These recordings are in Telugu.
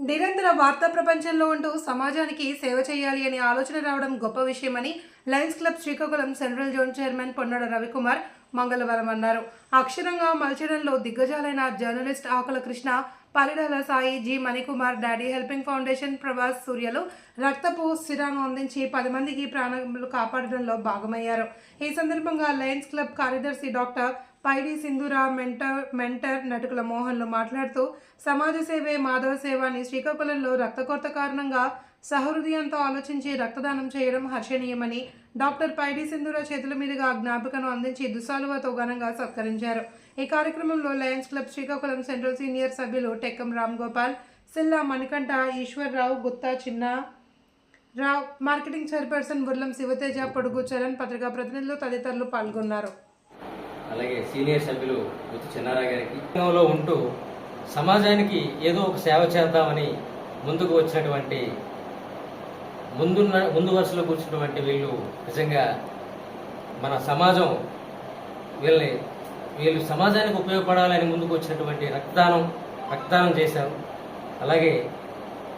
నిరంతర వార్తా ప్రపంచంలో ఉంటూ సమాజానికి సేవ చేయాలి అనే ఆలోచన రావడం గొప్ప విషయమని Lions Club Srikakulam Central zone chairman Ponnada Ravikumar మంగళవారం అన్నారు. అక్షరంగా మలచడంలో దిగ్గజాలైన journalist Akula Krishna Palidala Sai G Manikumar Daddy Helping Foundation Prabhas సూర్యలు రక్తపు సిరాను అందించి పది మందికి ప్రాణాలు కాపాడడంలో భాగమయ్యారు. ఈ సందర్భంగా లయన్స్ క్లబ్ కార్యదర్శి doctor Paidi Sindhura mentor mentor Natukula మోహన్లు మాట్లాడుతూ సమాజ సేవే మాధవ సేవ అని శ్రీకాకుళంలో రక్త కొరత కారణంగా సహృదయంతో ఆలోచించి రక్తదానం చేయడం హర్షణీయమని డాక్టర్ పైడి సింధూర చేతుల మీదుగా జ్ఞాపికను అందించి దుసాలువతో ఘనంగా సత్కరించారు. ఈ కార్యక్రమంలో Lions Club Srikakulam Central senior సభ్యులు టెక్కం రామ్ గోపాల్ సిల్లా మణికంఠ ఈశ్వర్రావు గుత్తా చిన్న రావ్ మార్కెటింగ్ చైర్పర్సన్ బుర్లం శివతేజ పొడుగు చరణ్ పత్రికా ప్రతినిధులు తదితరులు పాల్గొన్నారు. అలాగే సీనియర్ సభ్యులు గుత్తు చిన్నారా గారికి. ఉంటూ సమాజానికి ఏదో ఒక సేవ చేద్దామని ముందుకు వచ్చినటువంటి ముందున్న ముందు వరుసలో కూర్చున్నటువంటి వీళ్ళు నిజంగా మన సమాజం వీళ్ళని వీళ్ళు సమాజానికి ఉపయోగపడాలని ముందుకు వచ్చినటువంటి రక్తదానం రక్తదానం చేశారు. అలాగే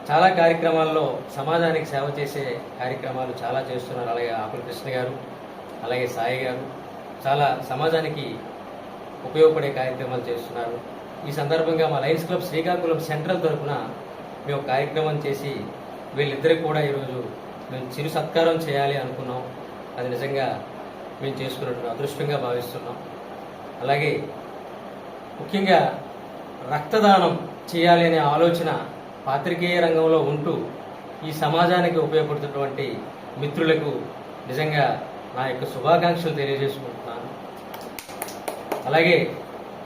చాలా కార్యక్రమాల్లో సమాజానికి సేవ చేసే కార్యక్రమాలు చాలా చేస్తున్నారు. అలాగే ఆకుల కృష్ణ గారు అలాగే సాయి గారు చాలా సమాజానికి ఉపయోగపడే కార్యక్రమాలు చేస్తున్నారు. ఈ సందర్భంగా మా లయన్స్ క్లబ్ శ్రీకాకుళం సెంట్రల్ తరఫున మేము కార్యక్రమం చేసి వీళ్ళిద్దరికి కూడా ఈరోజు మేము చిరు సత్కారం చేయాలి అనుకున్నాం. అది నిజంగా మేము చేసుకున్నట్టు అదృష్టంగా భావిస్తున్నాం. అలాగే ముఖ్యంగా రక్తదానం చేయాలి అనే ఆలోచన పాత్రికేయ రంగంలో ఉంటూ ఈ సమాజానికి ఉపయోగపడుతున్నటువంటి మిత్రులకు నిజంగా నా యొక్క శుభాకాంక్షలు తెలియజేసుకుంటున్నాను. అలాగే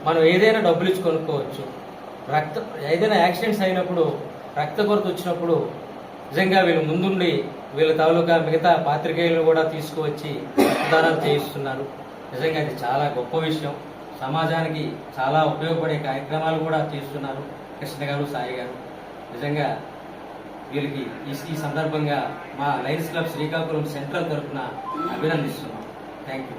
మనం ఏదైనా డబ్బులు ఇచ్చి కొనుక్కోవచ్చు. రక్త ఏదైనా యాక్సిడెంట్స్ అయినప్పుడు రక్త కొరత వచ్చినప్పుడు నిజంగా వీళ్ళు ముందుండి వీళ్ళ తాలూకా మిగతా పాత్రికేయులను కూడా తీసుకువచ్చి రక్తదానం చేయిస్తున్నారు. నిజంగా ఇది చాలా గొప్ప విషయం. సమాజానికి చాలా ఉపయోగపడే కార్యక్రమాలు కూడా చేస్తున్నారు కృష్ణ గారు సాయి గారు. నిజంగా వీళ్ళకి ఈ ఈ సందర్భంగా మా లయన్స్ క్లబ్ శ్రీకాకుళం సెంట్రల్ తరఫున అభినందిస్తున్నాం. Thank you